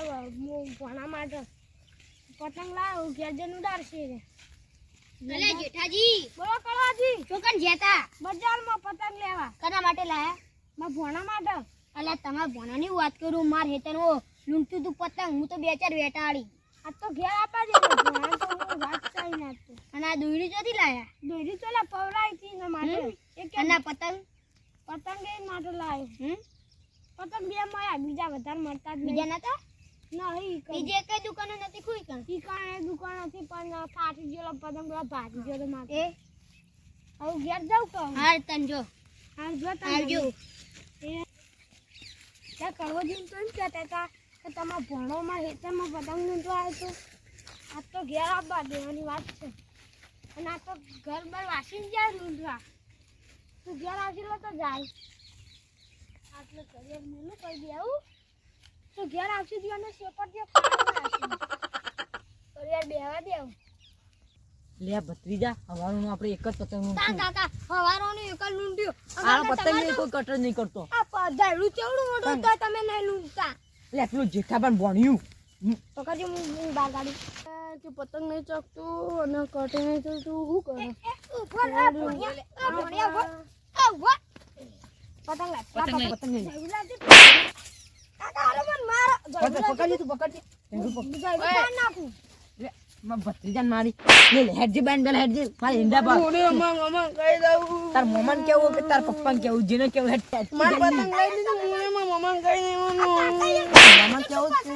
હું ભણા માટે. પતંગ લાવ્યો ઘેર જઈને ઉડાડશે અલે જેઠાજી. બોલો કળવાજી ચોકન જેતા. બજારમાં પતંગ લેવા. કના માટે લાયા? મા ભણા માટે. અલે તમારા ભણાની વાત કરું માર હેતરનો લૂંટતું તું પતંગ હું તો બે ચાર વેટાડી. આ તો ઘેર આપા દે ભણા તો હું વાત ચાઈ નાખતો અને આ દોયડી ચોથી લાયા? દોરી ચોલા પવરાઈ થી ને માટે હમ. એ કે અને પતંગ? પતંગ એ માટે લાયો. હમ? પતંગ બે મળ્યા બીજા વધારે મળતા જ બીજા ના નતા? નહીં બીજે કઈ દુકાનો નથી ખુઈ ઈ કારણે દુકાન હતી પણ ફાટી ગયો પતંગ ભાગી ગયો એ? હવે ઘેર જાઉં કહું હાર તન જો. હાલ જો તમે આવજો એ. ત્યાં કડવોજીને તો એમ કહેતા હતા કે તમારા ભણોમાં હેતરમાં પતંગ લૂંટવા આવ્યો આ તો ઘેર આવવા દેવાની વાત છે. અને આ તો ઘર બાર વાસીને જાય લૂંટવા તું ઘેર આવશેલો તો જાય. આટલું કરિયર મેલું કહી દે આવું? તું ઘેર આવશે દિવાને સેપર દે તો યાર બેવા દેવ લે ભત્રીજા હવાનું આપણે એક જ પતંગ તા લૂંટશું. કાકા હવારોનું એક જ લૂંટ્યો. આ પતંગ નહીં કોઈ કટર નહીં કરતો. આ પધારું ચેવડું મોટું તો તમે નહીં લૂંટતા. લે પેલું જેઠા પણ ભણ્યું તો કાજે હું હું બહાર કાઢી તે પતંગ નહીં ચકતું અને કટે નહીં ચકતું શું કરે? પતંગ લાય પતંગ નહીં, પતંગ લે. પતંગ લે મારો પકડ, પકડજે તું પકડજે. હેંગુ પકડ. જલ્દી બાર નાખું લે, મારી લે લે હેડજી બાન પેલા હેડજી. મારી ઈંડા પર તાર મોમાન કેવું કે તાર પપ્પાને કેવું? જેને કેવું? હેડ હેડ. મોમાન કેવું કે-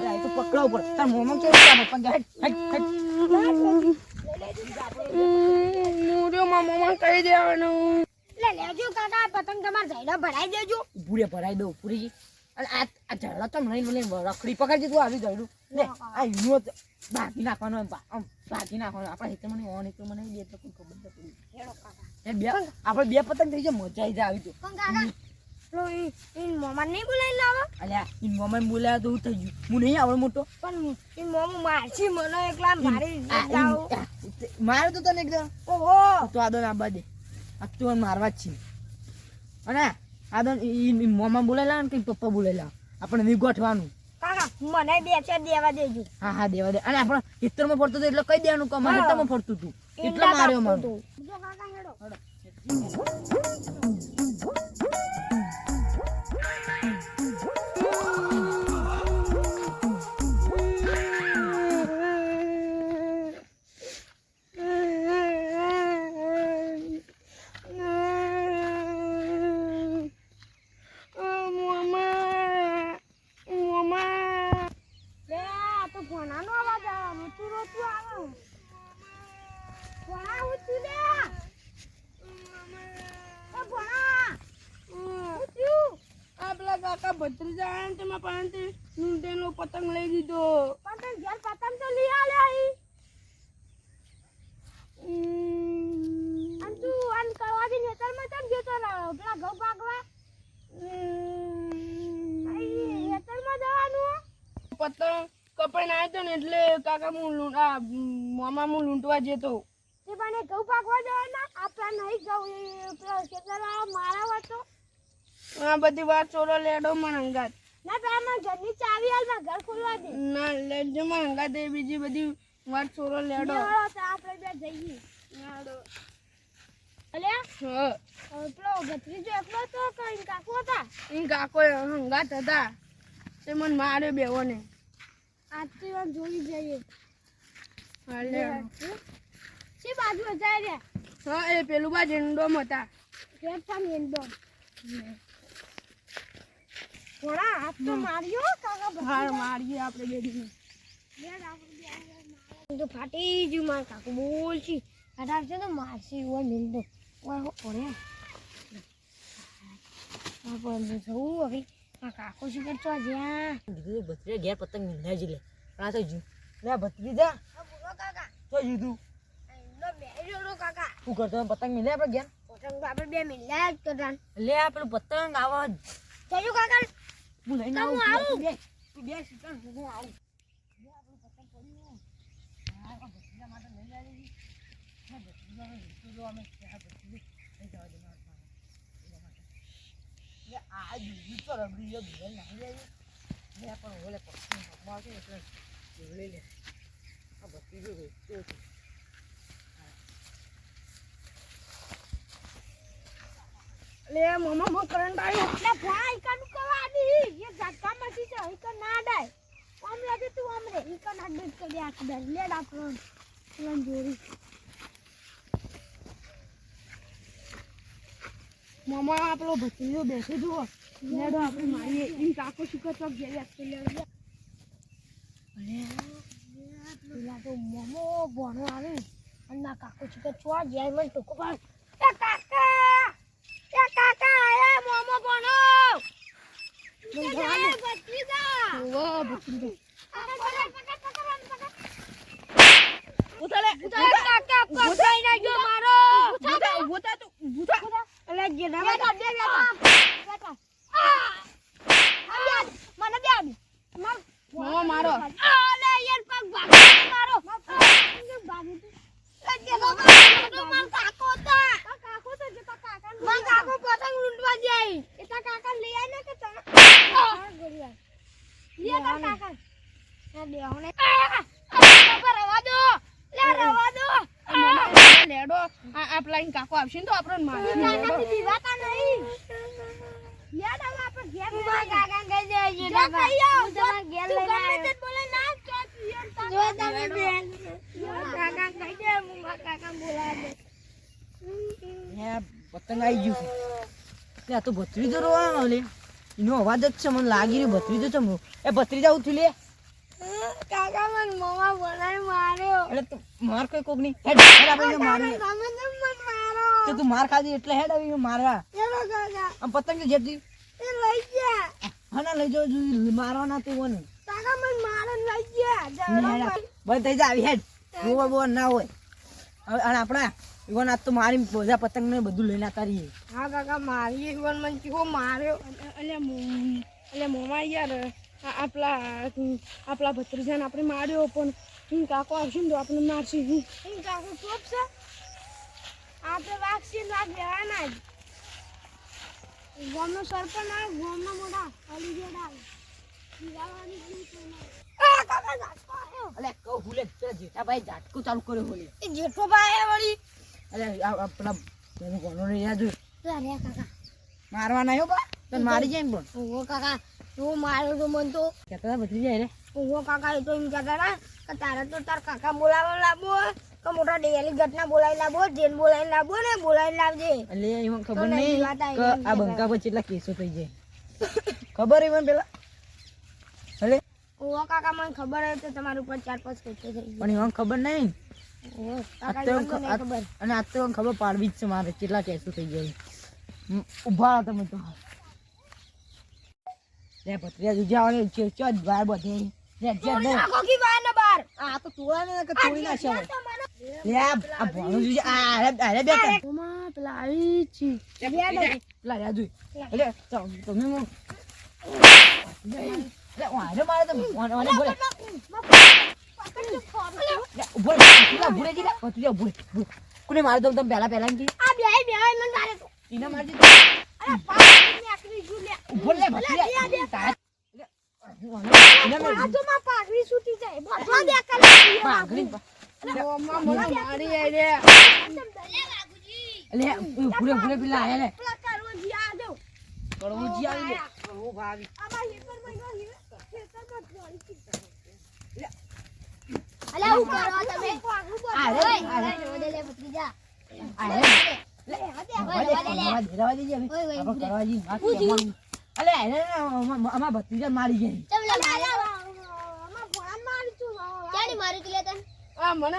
અલા, એ તો પકડાવું પડે તાર મોમાન કેવું તાર પપ્પાને કેવું? હેડ હેડ હેડ. લે લેજો કાકા પતંગ તમારે જઈને ભરાઈ દેજો. પૂરે ભરાઈ દઉં પૂરી અને આ આ ઝાડો તમે લઈને લઈને રખડી પકડજે તું આવી ઝાડું લે આ ઈનો ભાગી નાખવાનો આમ ભાગી નાખવાનો. આપણે હિતે મને ઓન હિતે મને બે તો કોઈ ખબર ન પડી એ બે આપણે બે પતંગ થઈ જાય મજા આવી જાય આવી કાકા પેલો ઈ ઈ મોમાં નહીં બોલાવી લાવો અલ્યા ઈન મમ્મી બોલાવ્યો તો હું થઈ ગયું. હું નહીં આવડો મોટો. પણ ઈ મોમો મારછી મને એકલા મારી મારે તો તને એકદમ ઓહો. તો આદો ના બાદે આ તું મારવા જ છે. અને આદો ઈ મોમાં બોલેલા ને કઈ પપ્પા બોલેલા આપણે નહીં ગોઠવાનું મને બે ચાર દેવા દેજો. હા હા દેવા દે. અને આપણે ખેતરમાં ફરતું હતું એટલે કઈ દેવાનું કે અમારે ખેતરમાં ફરતું હતું. એટલે માર્યો મારો. ને તેમાં પાસેથી નૂંટેલો પતંગ લઈ દીધો પતંગ તને ઘેર પતંગ તો લઈ આલે આઈ અન તું આન કરવાથી નેતરમાં ચમ જતો ના પેલા ઘઉં પાકવા? અહીં નેતરમાં જવાનું? પતંગ કપાઈને આવ્યો તો ને એટલે કાકા હું લૂંટા મામા હું લૂંટવા જતો તે પણ ઘઉં પાકવા જવાના? આપણા નહીં ઘઉં, પેલા ખેતર મારા હતો. આ બધી વાત ચોરો લેડો મને હંગાત ના તો આમાં ઘરની ચાવી આલ, મારા ઘર ખોલવા દે. ના લેજો હંગાત એ બીજી બધી વાત લેડો તો આપણે બે જઈએ. અલ્યા, હા પેલો ભત્રીજો એકલો હતો કે એના હતા? એ કાકો હંગાત હતા તે મને મારે બેવો ને આજથી વાર જોઈ જઈએ. હા શી બાજુ રે? હા એ પેલું બા હતા કે પણ એંડો. ઘોડા હાથ તો માર્યો કાકા. હાર મારીએ આપણે બે જણ. ઘેર આપણે બે માર્યો. તો ફાટી જ માર કાકુ બોલશી. ફટાફટ તો મારશી હોય મિલતો ઓય ઓરે. પણ જવું હવે. આ કાકુ શું કરતો જ્યાં? કીધું ઘેર પતંગ મિલાય જ લે. આ તો જુ લે ભત્રીજા. કાકા. તો જીધું કાકા. શું કરતો પતંગ મિલે આપણે ઘેર? પતંગ તો આપણે બે મિલ્યા જ કરતા લે આ પતંગ આવા જ. ચલો કાકા. હું લઈને તો આવું આવું. તું બે તું બે સીટણ હું આવું આ લે પણ ઓલે પક્ષી ને એટલે જોઈ લે આ ભત્રીજો રે કેવો લે મમ્મા મો કરંટ આવ્યો એટલે ભાઈ કન કવા દી એ ઝટકા મસી છે ઈ કન ના ડાય. આમ લાગે તું આમ રે ઈ કન અડ્ડ કે દે આખ દર લે ડાપરો લન જોરી મમ્મા આપણો ભત્રીજો બેસે જુઓ. લેડો આપણે મારીએ. ઈ કાકો શુકર ચોક ઘેર લે લેડો પેલા તો મોમો ભણો આવે. અને ના કાકો છે કે ચો જાય મને ટોકો પાડ એ કાકા એ કાકા એ મોમો ભણો મને ભણો ભત્રીજા ઓ ભત્રીજો ઉતારે કાકા પકડાઈ ના ગયો મારો ભૂતા ભૂતા તું ભૂતા અલે જે રવા દે દે બેટા મને દે આડી માર મામા મારો અલે યાર પગ ભાગી મારો ભાગી તું જે રવા દે માર કાકો તા કાકો તો જે કાકા માર કાકો પતંગ લૂંટવા જાય એ તા કાકા લઈ આય ને કે તને હા ગોરિયા લે તાર કાકા ના દે હોને બાપા રવા દો લે રવા દો મામા લેડો આ આ પેલા કાકો આવશે ને તો આપણને મારશે લેડો કાકાથી દીવાતા નહીં યાદ આવે આપણે ઘેર હું કાકા કહી દે છે કાકા હું તમારા ઘેર લઈને આવ્યો બોલે ના જો તમે બેન કાકા કહી દે હું મારા કાકા બોલાવે હે પતંગ આવી ગયું છે. આ તો ભત્રીજો રોવાનો લે. એનો અવાજ જ છે મને લાગી રહ્યું ભત્રીજો છે મો. એ ભત્રીજા ઉઠી લે. કાકા મને મમા બોલાય માર્યો. એટલે તું માર કોઈ કોક નહીં. હેડ આપણે એને મારો તો માર ખાધી એટલે હેડ આવી મારવા આમ પતંગ જેટલી લઈ ગયા. હના લઈ જાવ મારવાના તું મને કાકા મને મારો લઈ ગયા. બંધ થઈ જા આવી હેડ. બોવા બોવા ના હોય. હવે અને આપણા ઈવન આજ તો મારી બધા પતંગ ને બધું લઈને આવતા રહીએ. હા કાકા મારી એકવાર મને ચીકો માર્યો. એટલે એટલે મોમાં યાર આપલા આપલા ભત્રીજાને આપણે માર્યો પણ. હું કાકો આવશે ને તો આપણે મારશે. હું કાકો કાકુ ચોપ છે? આપણે વાગશી વાગ લેવાના જ ગામનો સરપંચ આવે ગામના મોટા અલી જેડા આવે. જીરાવાની જ નહીં કોઈને. આ કાકા ઝાટકો આવ્યો. અલે કહું ભૂલે પેલા જેઠાભાઈ ઝાટકું ચાલુ કર્યો બોલે. એ જેઠો ભાઈ વળી. અલે આ આ પેલા પેલું કોનો ને યાદ હોય. અરે કાકા. મારવા ના મારી જાય પણ કાકા તું માર્યો તો મન તો. કેતા બધી જાય રે. ઓહો કાકા એ તો એમ કહેતા હતા કે તારે તો તાર કાકા બોલાવવા લાવવો કે મોટા ડેલી ઘટના બોલાવી લાવવો જેન બોલાવી લાવવો ને બોલાવી લાવજે. એટલે એમાં ખબર નહીં કે આ બંકા પર કેટલા કેસો થઈ જાય. ખબર એમાં પેલા? એટલે ઓહો કાકા મને ખબર તો તમારા ઉપર ચાર પાંચ કેસો થઈ ગઈ પણ એમાં ખબર. નહીં અને આ તો ખબર પાડવી જ છે મારે કેટલા કેસો થઈ જાય. ઊભા તમે તો. લે પત્રિયા જુજા વાળે છે ચો જ બહાર બધે. પેલા પેલા પેલા કોને મારે તમે તો. ઈના મારજી અરે પાછળ નીકળી ગયું લે ઊભો લે ભત્રીજા તાર લે ઈના મારજી બાજુમાં પાઘડી છૂટી જાય. બધો દે પાઘડી. અલે આ ભત્રીજા મારી જાય ચમ લે મારે આમાં ભણાન મારી તું ક્યાંની મારી તું લે તને આ મને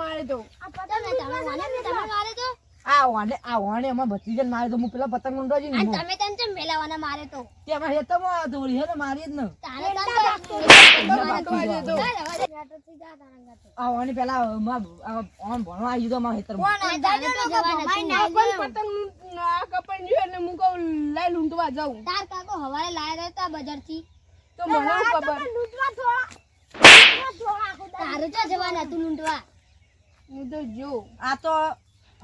મારે તો આ પતંગ તમે મને તમે મારે તો આ વાને આ વાને અમાર ભત્રીજા મારે તો હું પેલા પતંગ ઊંડવા જઈને અને તમે તને ચમ પેલાવાના મારે તો? તે અમાર તો હે મારી જ ને. તારે તો આ વાને પેલા ઓન ભણવા આવી કોણ તો તું પતંગ ગયું હું કહું લાઈ લૂંટવા જાઉં. તાર કાકો હવારે લાયા હતા બજારથી તો મને ખબર? લૂંટવા થોડા તારે તો જવાના તું લૂંટવા? હું તો જો આ તો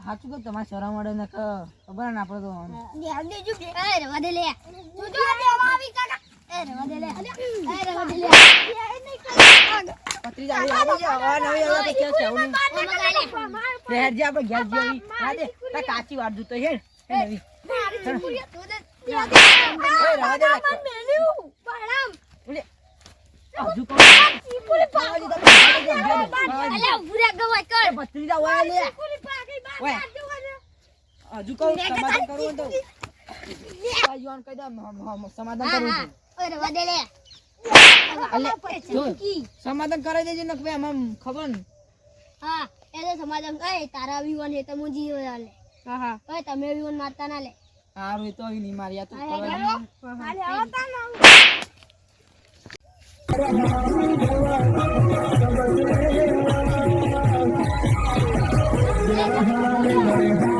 સાચું કહું તમારે શરમ મળે ને ખબર ના પડે તો એ રવા દે લે. તું જો દેવા આવી કાકા. એ એ રવા દે લે. એ રવા દે લે. પત્રીજા હવે આવી જા હવે નવી હવે તો ક્યાં છે આવું નહીં. ઓ મગા લે આપણે ઘેર જેવી દે. તા કાચી વાર જોતો હે હે નવી. તું તો એ રવા દે લે. ઓલે હજુ રે હજુ કહું સમાધાન કરવું તો. યુવાન કહી દે સમાધાન કરવું હા લે. સમાધાન કરાવી દેજે ને કે આમ ખબર ને. હા એ તો સમાધાન કઈ તારા વિવન હે તો મુજી હોય લે હા હા. ઓય તમે વિવન મારતા ના લે. હારું એ તો અહીં નહીં મારી આ તો હા, કરવા